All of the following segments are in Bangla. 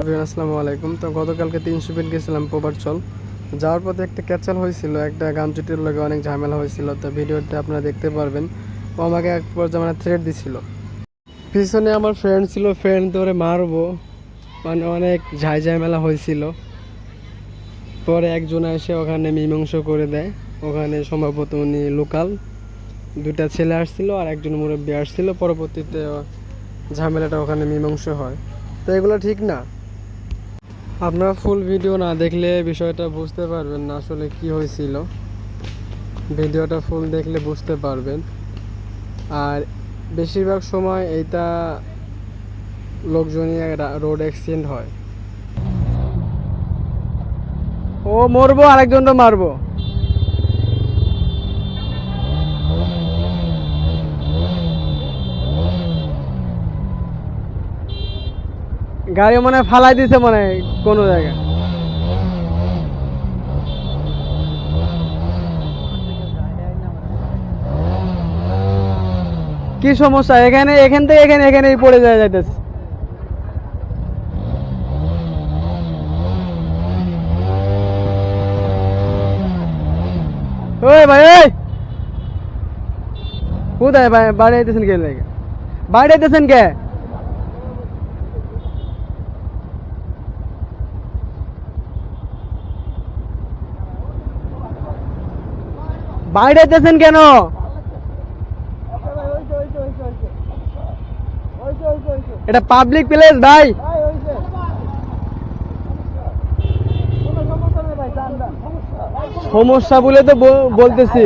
এভরিওয়ান আসসালামু আলাইকুম। তো গতকালকে তিনশো ফিট গেছিলাম পোবারচল যাওয়ার পথে একটা ক্যাচাল হয়েছিল, একটা গামচুটির লগে অনেক ঝামেলা হয়েছিল। তো ভিডিওতে আপনারা দেখতে পারবেন। ও আমাকে এক পর্যায়ে মানে থ্রেড দিছিল। পিছনে আমার ফ্রেন্ড ছিল ফ্রেন্ড ধরে মারবো। মানে অনেক ঝাই ঝামেলা হয়েছিল। পরে একজন এসে ওখানে মীমাংস করে দেয়। ওখানে সম্ভবত উনি লোকাল। দুটা ছেলে আসছিল আর একজন মুরব্বী আসছিল। পরবর্তীতে ঝামেলাটা ওখানে মীমাংস হয়। তো এগুলো ঠিক না। আপনারা ফুল ভিডিও না দেখলে বিষয়টা বুঝতে পারবেন না আসলে কি হয়েছিল। ভিডিওটা ফুল দেখলে বুঝতে পারবেন। আর বেশিরভাগ সময় এইটা লোকজনই রোড অ্যাক্সিডেন্ট হয়। ও, মরবো আরেকজনটা মারবো। গাড়ি মানে ফালাই দিছে মানে কোনো জায়গায়। কি সমস্যা? এখানে, এখান থেকে এখানে, এখানেই পড়ে যায়, যাইতেছে। ওই ভাই, ওই! কোথায় ভাই? বাড়ি আইতেছেন কে বাড়ি আইতেছেন কে? বাইরে আইতেছেন কেন? এটা পাবলিক প্লেস ভাই। সমস্যা বলে তো বলতেছি।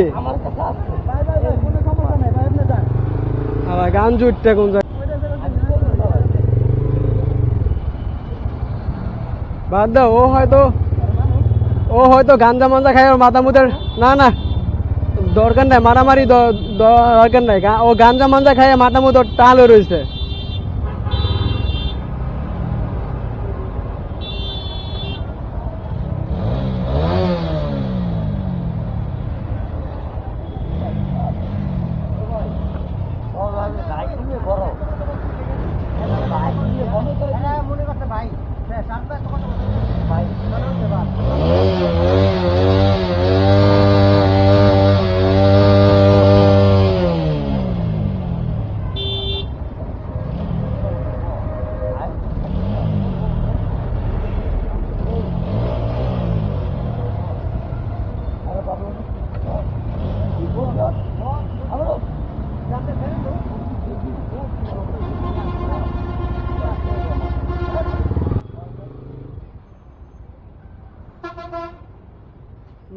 গান জুটটা কোন বাদ দাও, ও হয়তো ও হয়তো গাঞ্জা মাঞ্জা ওর মাথা মুদের না না। দরকার নাই মারামারি দরকার নাই ও গাঞ্জা মাঞ্জা খায় মাথা মতো টাল রয়েছে।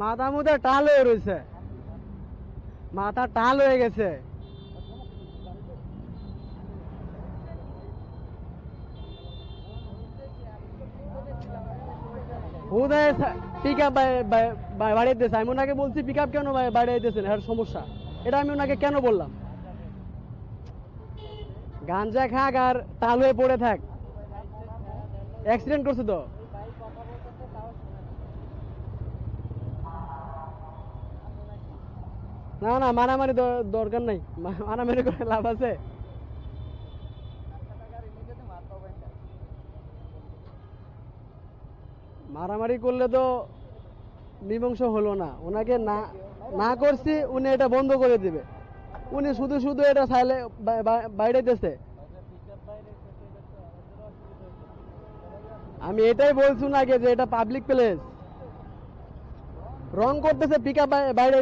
মাথা মুদে টাল হয়ে রয়েছে মাথা টাল হয়ে গেছে। হুদায় পিক বাড়িয়ে আমি ওনাকে বলছি পিক আপ কেন বাড়িয়ে সমস্যা। এটা আমি ওনাকে কেন বললাম? গাঞ্জা খাক আর টাল হয়ে পড়ে থাক। অ্যাক্সিডেন্ট করছে তো। না না, মারামারি দরকার নাই। মারামারি করে লাভ আছে। মারামারি করলে তো মীমাংস হলো না। ওনাকে না না করছি, উনি এটা বন্ধ করে দিবে। উনি শুধু শুধু এটা সাইলে বাইরেতেছে। আমি এটাই বলছি আগে যে এটা পাবলিক প্লেস রং করতেছে পিক আপ বাইরে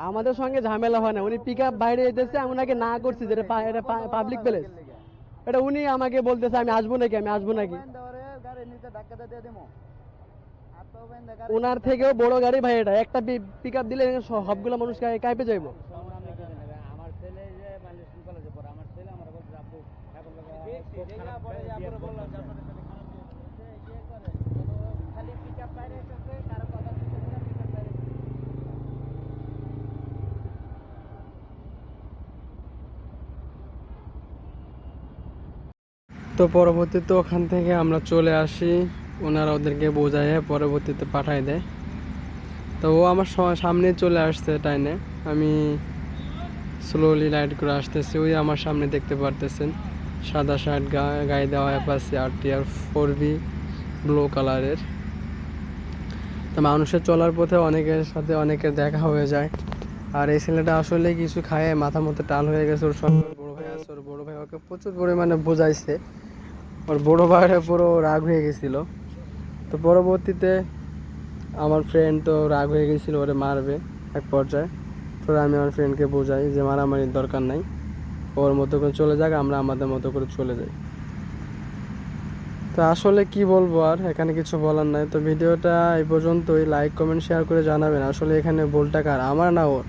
আমাদের সঙ্গে ঝামেলা হয় না। উনি পিক আপ বাইরে যেতেছে আমি ওনাকে না করছি যেটা পা- এটা পাবলিক প্লেস এটা উনি আমাকে বলতেছে আমি আসব নাকি আমি আসব নাকি? ওনার থেকেও বড় গাড়ি ভাই এটা। একটা পিক আপ দিলে সবগুলো মানুষ কাইপে যাইবো। আমার ছেলে যে মাইলেজ কলেজে পড়ে আমার ছেলে আমার এখন খুব খারাপ বিয়ে করব। খালি পিক আপ বাইরে এসেছে কারও কথা শুনতেছে না পিক আপ বাইরে তো পরবর্তীতে ওখান থেকে আমরা চলে আসি। ওনারা ওদেরকে বোঝাইয়ে পরবর্তীতে পাঠাই দেয়। তো ও আমার সামনে চলে আসছে টাইনে। আমি স্লোলি রাইড করে আসতেছি। ওই আমার সামনে দেখতে পারতেছেন। সাদা শার্ট গায়ে দেওয়া Apache R T R four V blue কালারের তো মানুষের চলার পথে অনেকের সাথে অনেকের দেখা হয়ে যায়। আর এই ছেলেটা আসলে কিছু খায়, মাথা মতো টাল হয়ে গেছে। ওর সঙ্গে বড় ভাই আছে, ওর বড় ভাই ওকে প্রচুর পরিমাণে বোঝাইছে। ওর বড় ভাইয়ের পুরো রাগ হয়ে গেছিল। তো পরবর্তীতে আমার ফ্রেন্ড তো রাগ হয়ে গেছিল, ওরে মারবে এক পর্যায়ে। তো আমি আমার ফ্রেন্ডকে বোঝাই যে মারামারির দরকার নাই। ওর মতো করে চলে যাক, আমরা আমাদের মতো করে চলে যাই। তো আসলে কি বলব আর, এখানে কিছু বলার নাই। তো ভিডিওটা এই পর্যন্তই। লাইক কমেন্ট শেয়ার করে জানাবেন। আসলে এখানে ভুলটা কার? আমার না ওর?